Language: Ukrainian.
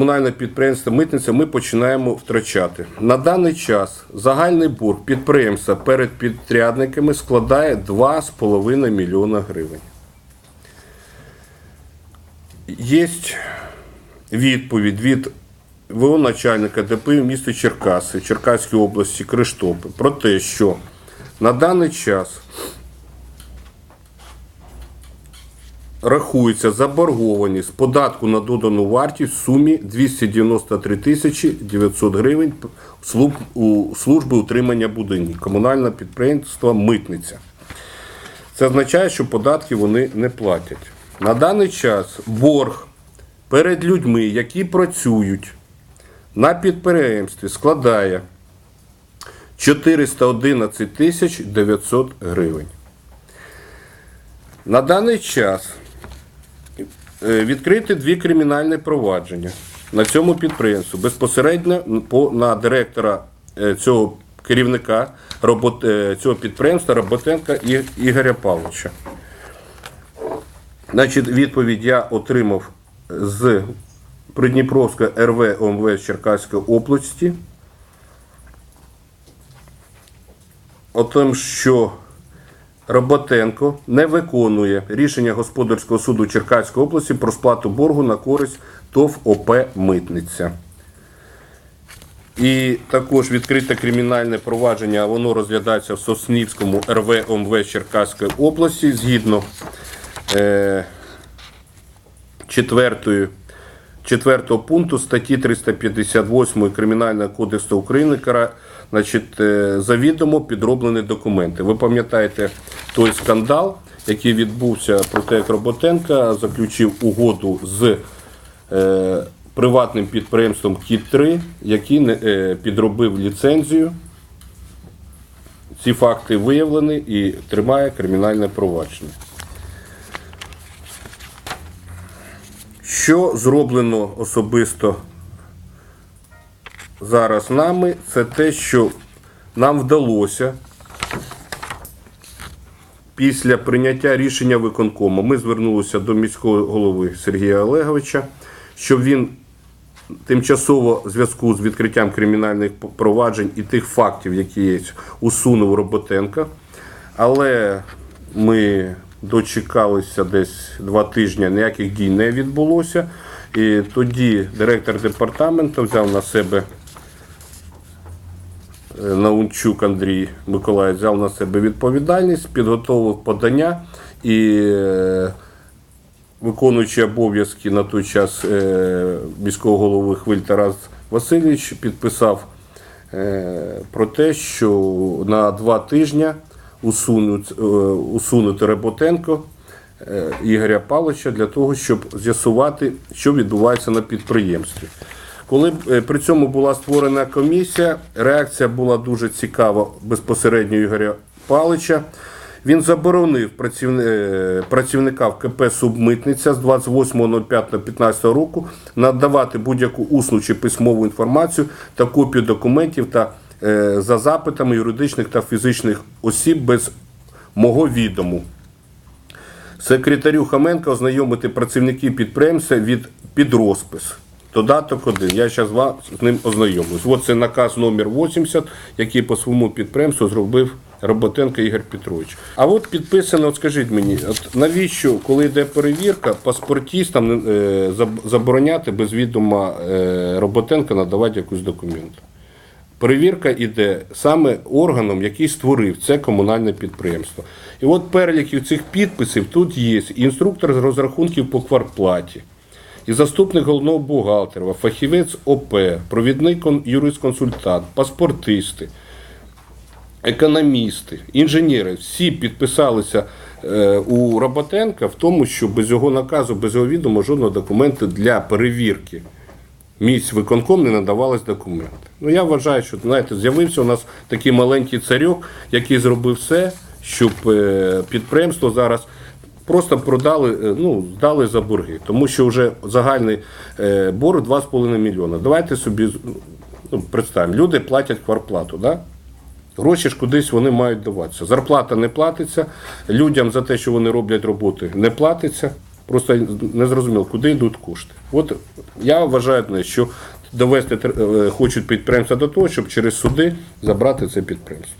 комунальне підприємство Митниця ми починаємо втрачати. На даний час загальний борг підприємства перед підрядниками складає 2,5 мільйона гривень. Є відповідь від ВО начальника ДП міста Черкаси, Черкаської області Криштопи про те, що на даний час рахується заборгованість податку на додану вартість в сумі 293 тисячі 900 гривень у служби утримання будинків комунальне підприємство Митниця. Це означає, що податки вони не платять. На даний час борг перед людьми, які працюють на підприємстві, складає 411 тисяч 900 гривень. На даний час відкрити дві кримінальні провадження на цьому підприємстві безпосередньо по, на директора е, цього керівника е, цього підприємства Роботенка Ігоря Павловича. Значить, відповідь я отримав з Придніпровської РВ ОМВС Черкаської області. О том, що Роботенко не виконує рішення господарського суду Черкаської області про сплату боргу на користь ТОВ ОП Митниця. І також відкрите кримінальне провадження, воно розглядається в Соснівському РВ ОМВ Черкаської області згідно е, четвертої, четвертого пункту статті 358 Кримінального кодексу України значить, е, завідомо підроблені документи. Ви пам'ятаєте той скандал, який відбувся про те, як Роботенка заключив угоду з е, приватним підприємством Кіт-3, який е, підробив ліцензію. Ці факти виявлені і тримає кримінальне провадження. Що зроблено особисто зараз нами, це те, що нам вдалося після прийняття рішення виконкому. Ми звернулися до міського голови Сергія Олеговича, щоб він тимчасово в зв'язку з відкриттям кримінальних проваджень і тих фактів, які є, усунув Роботенка. Але ми дочекалися десь два тижні, ніяких дій не відбулося. І тоді директор департаменту взяв на себе Наунчук Андрій Миколаївич взяв на себе відповідальність, підготовив подання і е, виконуючий обов'язки на той час е, міського голови Хвиль Тарас Васильович підписав е, про те, що на два тижні усунуть, усунути Реботенко Ігоря Павловича для того, щоб з'ясувати, що відбувається на підприємстві. Коли е, при цьому була створена комісія, реакція була дуже цікава безпосередньо Ігоря Павловича. Він заборонив е, працівника в КП Субмитниця з 28.05.15 року надавати будь-яку усну чи письмову інформацію та копію документів та е, за запитами юридичних та фізичних осіб без мого відому. Секретарю Хаменка ознайомити працівників підприємства від під розпис. Додаток 1. Я зараз вас з ним ознайомлюсь. От це наказ номер 80, який по своєму підприємству зробив Роботенко Ігор Петрович. А от підписано, от скажіть мені, от навіщо, коли йде перевірка, паспортістам е, забороняти без відома е, Роботенка надавати якусь документ? Перевірка йде саме органом, який створив це комунальне підприємство. І от переліків цих підписів тут є інструктор з розрахунків по квартплаті, і заступник головного бухгалтера, фахівець ОП, провідний кон- юрист-консультант, паспортисти, економісти, інженери. Всі підписалися е, у Роботенка в тому, що без його наказу, без його відома жодного документу для перевірки місць виконком не надавались документи. Ну я вважаю, що знаєте, з'явився у нас такий маленький царьок, який зробив все, щоб е, підприємство зараз просто продали, е, ну, здали за борги, тому що вже загальний е, борг 2,5 мільйона. Давайте собі ну, представимо, люди платять кварплату, да? Гроші ж кудись вони мають даватися. Зарплата не платиться, людям за те, що вони роблять роботи, не платиться. Просто не зрозуміло, куди йдуть кошти. От я вважаю, що довести е, хочуть підприємства до того, щоб через суди забрати це підприємство.